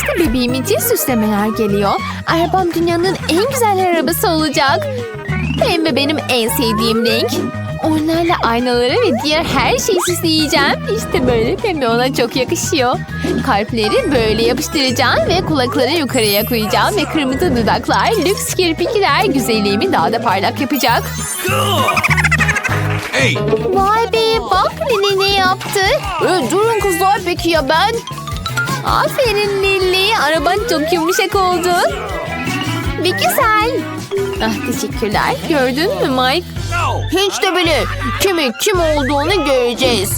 İşte bebeğim için süslemeler geliyor. Arabam dünyanın en güzel arabası olacak. Pembe benim en sevdiğim renk. Onlarla aynaları ve diğer her şeyi süsleyeceğim. İşte böyle pembe ona çok yakışıyor. Kalpleri böyle yapıştıracağım ve kulakları yukarıya koyacağım. Ve kırmızı dudaklar, lüks kirpikler güzelliğimi daha da parlak yapacak. Hey, Vay be bak Lili ne yaptı. Ee, durun kızlar peki ya ben? Aferin Lili. Araban çok yumuşak oldu. Ve güzel. Ah teşekkürler. Gördün mü Mike? Hiç de bile. Kimin kim olduğunu göreceğiz.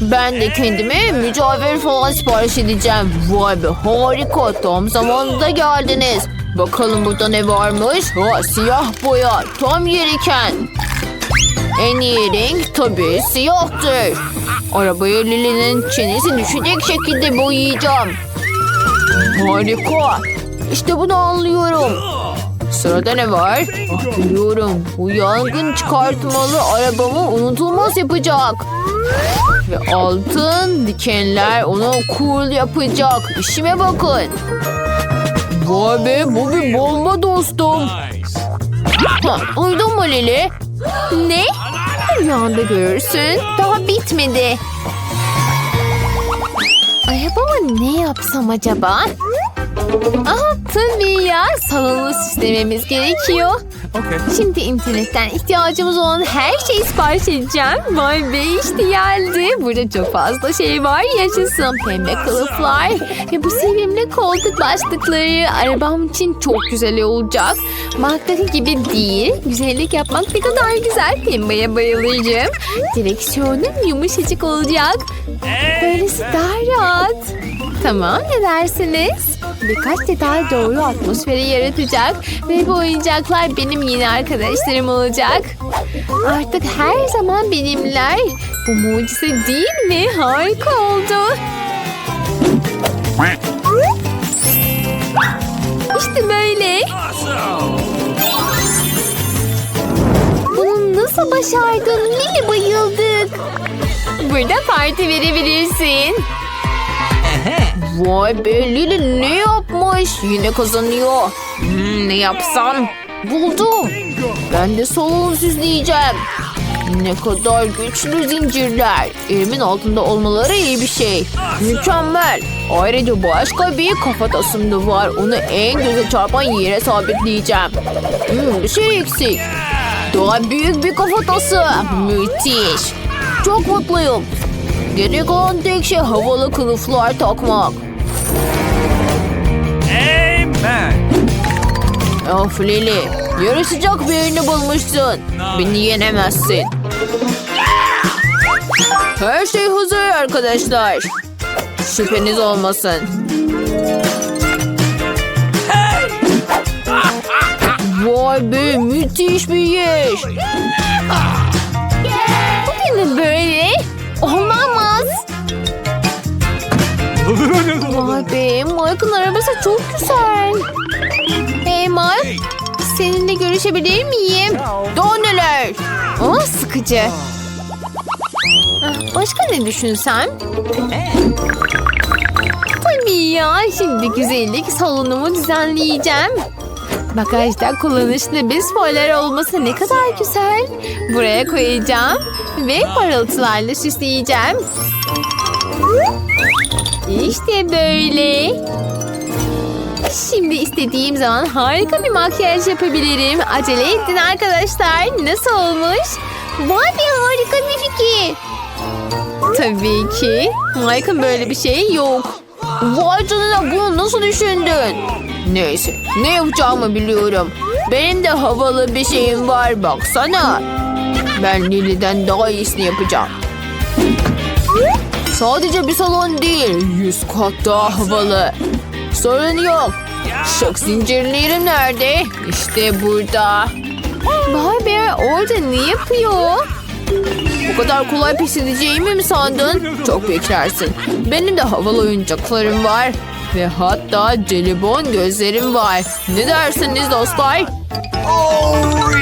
Ben de kendime mücevher falan sipariş edeceğim. Vay be harika. Tam zamanında geldiniz. Bakalım burada ne varmış? Ha, siyah boya. Tam gereken. En iyi renk tabii siyahtır. Arabayı Lili'nin çenesi düşecek şekilde boyayacağım. Harika. İşte bunu anlıyorum. Sırada ne var? Ah, biliyorum. Bu yangın çıkartmalı arabamı unutulmaz yapacak. Ve altın dikenler onu cool yapacak. İşime bakın. Be bu bir bomba dostum. Ha, duydun mu Lili? Ne? Rüyanda görürsün. Daha bitmedi. Arabama ne yapsam acaba? Aha tabii ya salonu süslememiz gerekiyor. Okay. Şimdi internetten ihtiyacımız olan her şeyi sipariş edeceğim. Vay be işte geldi. Burada çok fazla şey var. Yaşasın pembe kılıflar. Ve bu sevimli koltuk başlıkları arabam için çok güzel olacak. Markdaki gibi değil. Güzellik yapmak ne kadar güzel. Pembeye bayılacağım. Direksiyonum yumuşacık olacak. Böylesi daha rahat. Tamam ne dersiniz? Birkaç detay doğru atmosferi yaratacak ve bu oyuncaklar benim yeni arkadaşlarım olacak. Artık her zaman benimler. Bu mucize değil mi? Harika oldu. İşte böyle. Bunu nasıl başardın? Lili bayıldık. Burada parti verebilirsin. Vay be Lili ne yapmış? Yine kazanıyor. Hmm, ne yapsam? Buldum. Ben de salon süsleyeceğim. Ne kadar güçlü zincirler. Elimin altında olmaları iyi bir şey. Mükemmel. Ayrıca başka bir kafatasım da var. Onu en göze çarpan yere sabitleyeceğim. Hmm, bir şey eksik. Daha büyük bir kafatası. Müthiş. Çok mutluyum. Geri kalan tek şey havalı kılıflar takmak. Amen! Of Lili, yarışacak birini bulmuşsun. Beni yenemezsin. Her şey hazır arkadaşlar. Şüpheniz olmasın. Vay be müthiş bir yer. Be Mike'ın arabası çok güzel. Hey Mike. Seninle görüşebilir miyim? Daha neler? Aa, sıkıcı. Ah, Başka ne düşünsem? Tabii ya. Şimdi güzellik salonumu düzenleyeceğim. Bagajda kullanışlı bir spoiler olması ne kadar güzel. Buraya koyacağım ve parıltılarla süsleyeceğim. İşte böyle. Şimdi istediğim zaman harika bir makyaj yapabilirim. Acele edin arkadaşlar. Nasıl olmuş? Vay be harika bir fikir. Tabii ki. Mike'ın böyle bir şey yok. Vay canına bunu nasıl düşündün? Neyse ne yapacağımı biliyorum. Benim de havalı bir şeyim var baksana. Ben Lili'den daha iyisini yapacağım. Sadece bir salon değil, yüz kat daha havalı. Sorun yok. Şık zincirlerim nerede? İşte burada. Vay be orada ne yapıyor? Bu kadar kolay pes edeceğimi mi sandın? Çok beklersin. Benim de havalı oyuncaklarım var. Ve hatta jelibon gözlerim var. Ne dersiniz dostlar?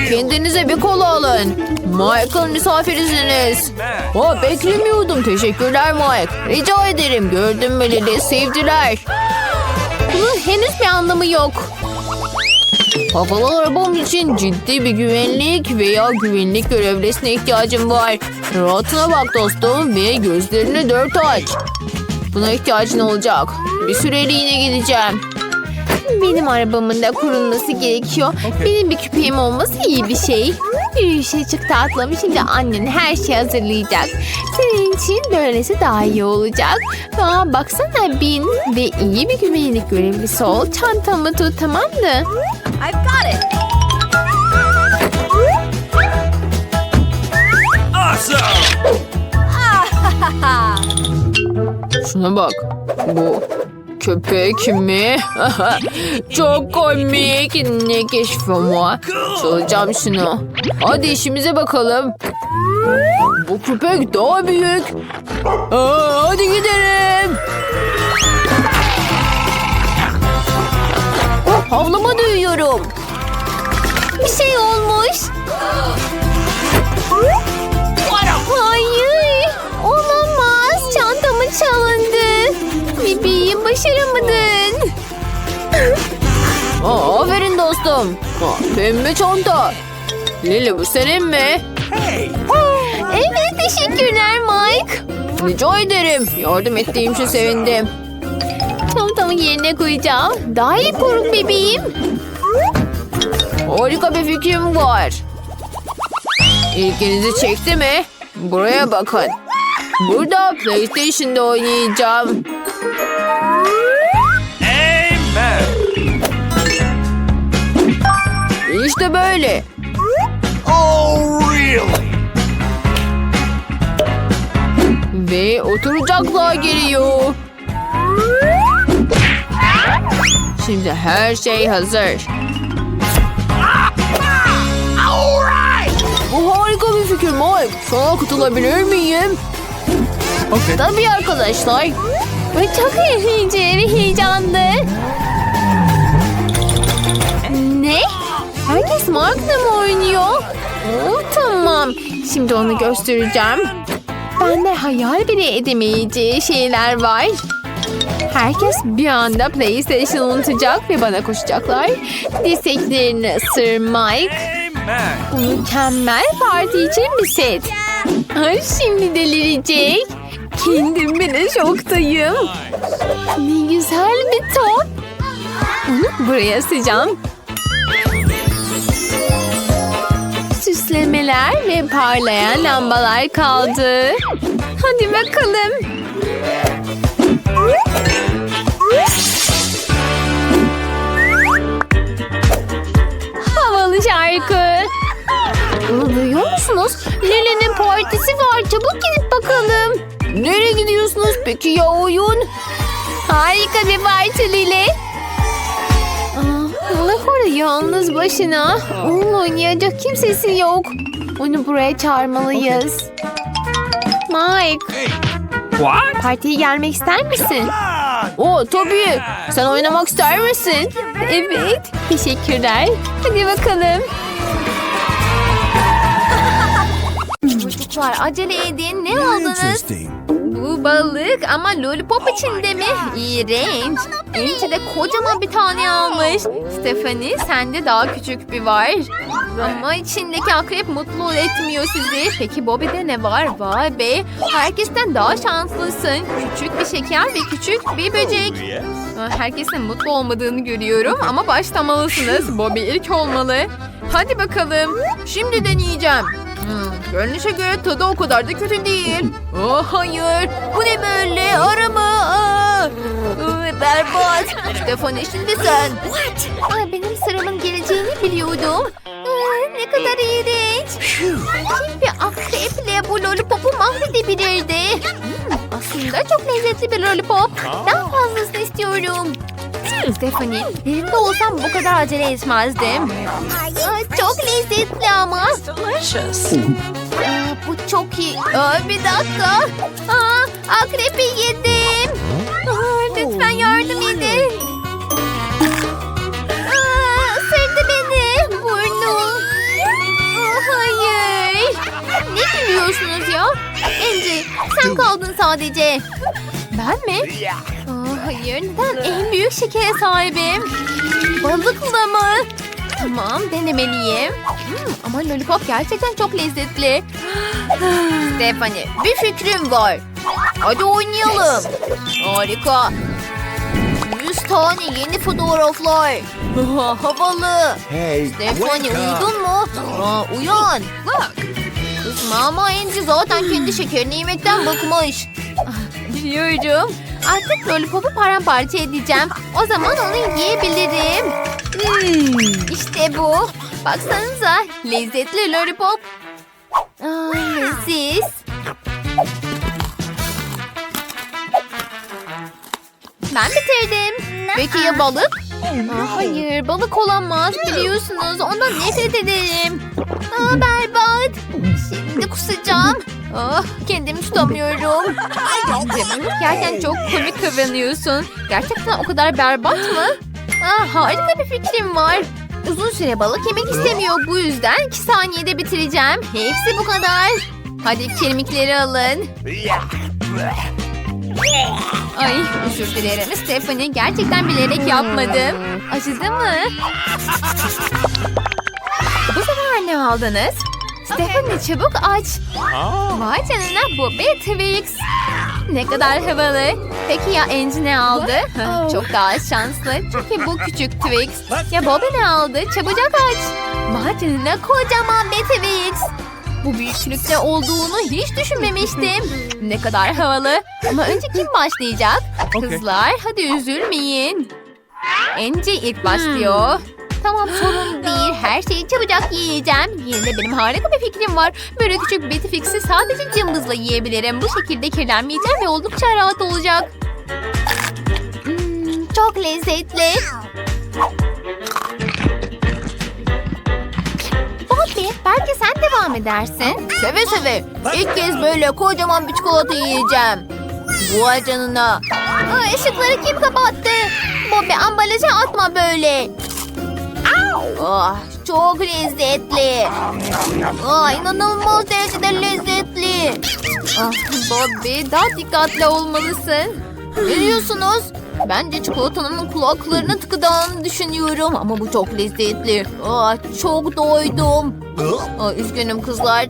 Kendinize bir kola alın. Michael misafirisiniz. Aa, beklemiyordum. Teşekkürler Mike. Rica ederim. Gördün mü Lili? Sevdiler. Bunun henüz bir anlamı yok. Havalı arabam için ciddi bir güvenlik veya güvenlik görevlisine ihtiyacım var. Rahatına bak dostum ve gözlerini dört aç. Buna ihtiyacın olacak. Bir süreliğine gideceğim. Benim arabamın da kurulması gerekiyor. Benim bir köpeğim olması iyi bir şey. Yürüyüşe çık tatlım. Şimdi annen her şeyi hazırlayacak. Senin için böylesi daha iyi olacak. Aa, baksana bin ve iyi bir güvenlik görevlisi ol. Çantamı tut tamam mı? Awesome! Şuna bak. Bu köpek mi? Çok komik. Ne keşfim var. Çalacağım şunu. Hadi işimize bakalım. Bu köpek daha büyük. Aa, hadi gidelim. Havlama duyuyorum. Bir şey olmuş. Dostum. Pembe çanta. Lili bu senin mi? Evet teşekkürler Mike. Rica ederim. Yardım ettiğim için sevindim. Çantamı yerine koyacağım. Daha iyi korun bebeğim. Harika bir fikrim var. İlginizi çekti mi? Buraya bakın. Burada PlayStation'da oynayacağım. İşte böyle. Oh, really? Ve oturacaklar geliyor. Şimdi her şey hazır. Bu harika bir fikir Mike. Sana katılabilir miyim? Okay. Tabii arkadaşlar. Ve çok eğlenceli ve heyecanlı. Ne? Herkes mı oynuyor? Oo, tamam. Şimdi onu göstereceğim. Bende hayal bile edemeyeceği şeyler var. Herkes bir anda PlayStation unutacak ve bana koşacaklar. Dirseklerini ısır Mike. Bu mükemmel parti için bir set. Ay şimdi delirecek. Kendim bile şoktayım. Ne güzel bir top. Onu buraya asacağım. Süslemeler ve parlayan lambalar kaldı. Hadi bakalım. Havalı şarkı. Bunu duyuyor musunuz? Lili'nin partisi var. Çabuk gidip bakalım. Nereye gidiyorsunuz peki ya oyun? Harika bir parti Lili. Aa, Lahora yalnız başına. Onunla oynayacak kimsesi yok. Onu buraya çağırmalıyız. Mike! What? partiye gelmek ister misin? Oo tabii. Sen oynamak ister misin? Evet. Teşekkürler. Hadi bakalım. Çocuklar acele edin. Ne aldınız? Bu balık ama lollipop içinde mi? İğrenç. İçinde kocaman bir tane almış. Stephanie sende daha küçük bir var. Ama içindeki akrep mutlu etmiyor sizi. Peki Bobby'de ne var? Vay be. Herkesten daha şanslısın. Küçük bir şeker ve küçük bir böcek. Yes? Herkesin mutlu olmadığını görüyorum ama başlamalısınız. Bobby ilk olmalı. Hadi bakalım. Şimdi deneyeceğim. Görünüşe göre tadı o kadar da kötü değil. Oh hayır. Bu ne böyle? Arama. Aa, berbat. Stefani şimdi sen. What? Aa, benim sıramın geleceğini biliyordum. Aa, ne kadar iğrenç. Kim bir akreple bu lollipopu mahvedebilirdi? Hmm, aslında çok lezzetli bir lollipop. Daha fazlasını istiyorum. Stephanie, yerimde olsam bu kadar acele etmezdim. Aa, çok lezzetli ama. Aa, bu çok iyi. Aa, bir dakika. Aa, akrepi yedim. Aa, lütfen yardım edin. Aa, ısırdı beni. Burnum. Aa, hayır. Ne gülüyorsunuz ya? Angie sen kaldın sadece. Ben mi? Aa, hayır neden en büyük şekere sahibim? Balıkla mı? Tamam denemeliyim. Hmm, ama lollipop gerçekten çok lezzetli. Stephanie bir fikrim var. Hadi oynayalım. Harika. 100 tane yeni fotoğraflar. Havalı. Hey, Stephanie uyudun mu? Aa, uyan. Kızma ama Angie zaten kendi şekerini yemekten bıkmış. Ah, Biliyorum. Artık lollipopu paramparça edeceğim. O zaman onu yiyebilirim. Hmm, işte bu. Baksanıza lezzetli lollipop. Aa, leziz. Ben bitirdim. Peki ya balık? Aa, hayır balık olamaz biliyorsunuz ondan nefret ederim. Aa, berbat. Şimdi kusacağım. Ah, kendimi tutamıyorum. Yerken çok komik kıvranıyorsun. Gerçekten o kadar berbat mı? Aa, harika bir fikrim var. Uzun süre balık yemek istemiyor. Bu yüzden iki saniyede bitireceğim. Hepsi bu kadar. Hadi kemikleri alın. Ay özür dilerim Stephanie. Gerçekten bilerek yapmadım. Acıdı mı? Bu sefer ne aldınız? Stephanie çabuk aç. Vay canına bu bir Twix. Ne kadar havalı. Peki ya Angie ne aldı? Çok daha şanslı. Çünkü bu küçük Twix. Ya Bobby ne aldı? Çabucak aç. Vay canına kocaman bir Twix. Bu büyüklükte olduğunu hiç düşünmemiştim. Ne kadar havalı. Ama önce kim başlayacak? Kızlar hadi üzülmeyin. Angie ilk başlıyor. Tamam sorun değil. Her şeyi çabucak yiyeceğim. Yine de benim harika bir fikrim var. Böyle küçük fix'i sadece cımbızla yiyebilirim. Bu şekilde kirlenmeyeceğim ve oldukça rahat olacak. Hmm, çok lezzetli. Bobby belki sen devam edersin. Seve seve. İlk kez böyle kocaman bir çikolata yiyeceğim. Vay canına. Aa, ışıkları kim kapattı? Bobby ambalajı atma böyle. Ah, çok lezzetli. Ah, inanılmaz derecede lezzetli. Ah, Bobby daha dikkatli olmalısın. Ne diyorsunuz? Bence çikolatanın kulaklarını tıkadığını düşünüyorum ama bu çok lezzetli. Ah, çok doydum. Ah, üzgünüm kızlar.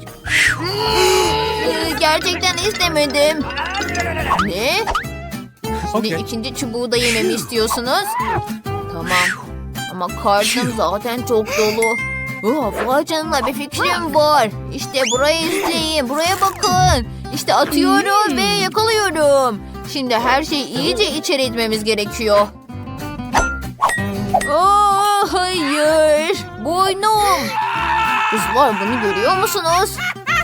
Gerçekten istemedim. Ne? Şimdi Okay. ikinci çubuğu da yememi istiyorsunuz. Tamam. Ama karnım zaten çok dolu. Oh, vay canına bir fikrim var. İşte burayı izleyin. Buraya bakın. İşte atıyorum ve yakalıyorum. Şimdi her şeyi iyice içeri etmemiz gerekiyor. Oh, hayır. Boynum. Kızlar bunu görüyor musunuz?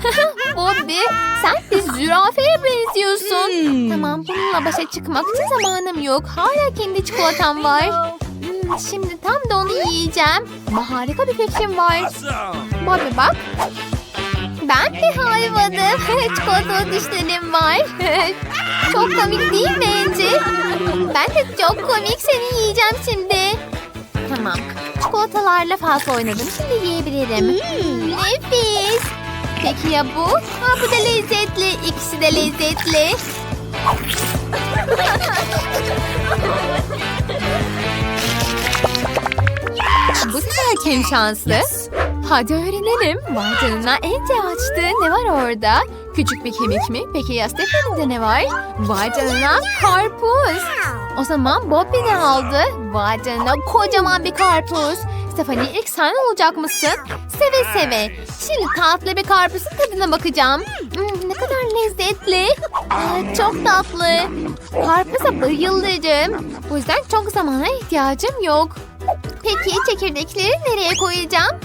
Bobby sen bir zürafeye benziyorsun. Tamam bununla başa çıkmak için zamanım yok. Hala kendi çikolatam var. Hmm, şimdi tam da onu yiyeceğim. Ama harika bir fikrim var. Bobby bak. Ben bir hayvanım. Çikolatalı dişlerim var. çok komik değil mi Ece? Ben de çok komik seni yiyeceğim şimdi. Tamam. Çikolatalarla fazla oynadım. Şimdi yiyebilirim. Nefis. Peki ya bu? Ha, bu da lezzetli. İkisi de lezzetli. Sefer kim şanslı? Hadi öğrenelim. Vay canına Ence açtı. Ne var orada? Küçük bir kemik mi? Peki ya Stephanie'de ne var? Vay canına karpuz. O zaman Bobby ne aldı? Vay canına kocaman bir karpuz. Stephanie ilk sen olacak mısın? Seve seve. Şimdi tatlı bir karpuzun tadına bakacağım. Hmm, ne kadar lezzetli. Aa, çok tatlı. Karpuza bayılırım. Bu yüzden çok zamana ihtiyacım yok. Peki çekirdekleri nereye koyacağım?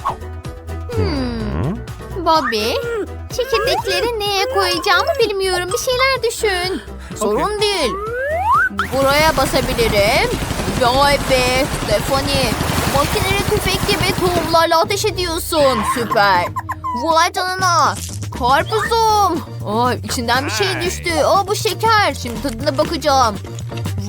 Hmm. Bobby, çekirdekleri neye koyacağımı bilmiyorum. Bir şeyler düşün. Sorun değil. Buraya basabilirim. Vay be Stephanie. Makineli tüfek gibi tohumlarla ateş ediyorsun. Süper. Vay canına. Karpuzum. Ay, içinden bir şey düştü. Aa, bu şeker. Şimdi tadına bakacağım.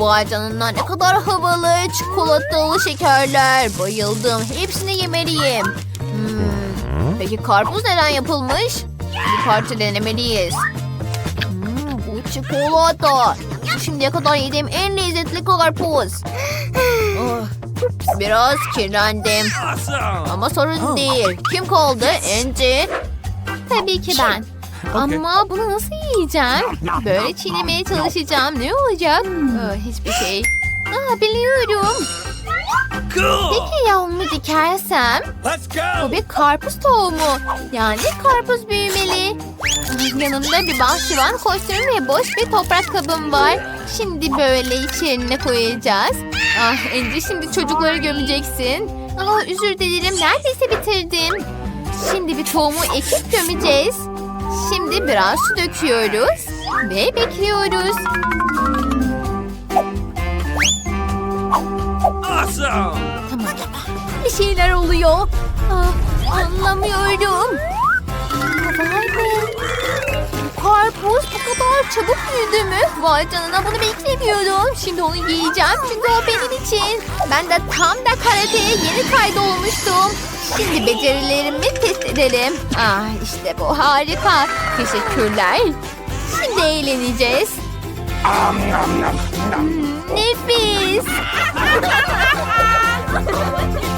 Vay canına ne kadar havalı çikolatalı şekerler. Bayıldım. Hepsini yemeliyim. Hmm, Peki karpuz neden yapılmış? Bir parça denemeliyiz. Hmm, bu çikolata. Şimdiye kadar yediğim en lezzetli karpuz. Oh, biraz kirlendim. Ama sorun değil. Kim kaldı? Angie. Tabii ki ben. Ama bunu nasıl yiyeceğim? Böyle çiğnemeye çalışacağım. Ne olacak? Aa, hiçbir şey. Aa, biliyorum. Peki ya onu dikersem? Let's go. Bu bir karpuz tohumu. Yani karpuz büyümeli. Yanımda bir bahçıvan kostümü ve boş bir toprak kabım var. Şimdi böyle içerine koyacağız. Ah Ence şimdi çocukları gömeceksin. Ah özür dilerim neredeyse bitirdim. Şimdi bir tohumu ekip gömeceğiz. Şimdi biraz su döküyoruz ve bekliyoruz. Awesome. Tamam. Bir şeyler oluyor. Ah, anlamıyorum. Vay be. Karpuz bu kadar çabuk büyüdü mü? Vay canına bunu beklemiyordum. Şimdi onu yiyeceğim çünkü o benim için. Ben de tam da karateye yeni kaydolmuştum. Şimdi becerilerimi test edelim. Ah işte bu harika. Teşekkürler. Şimdi eğleneceğiz. Hmm, nefis.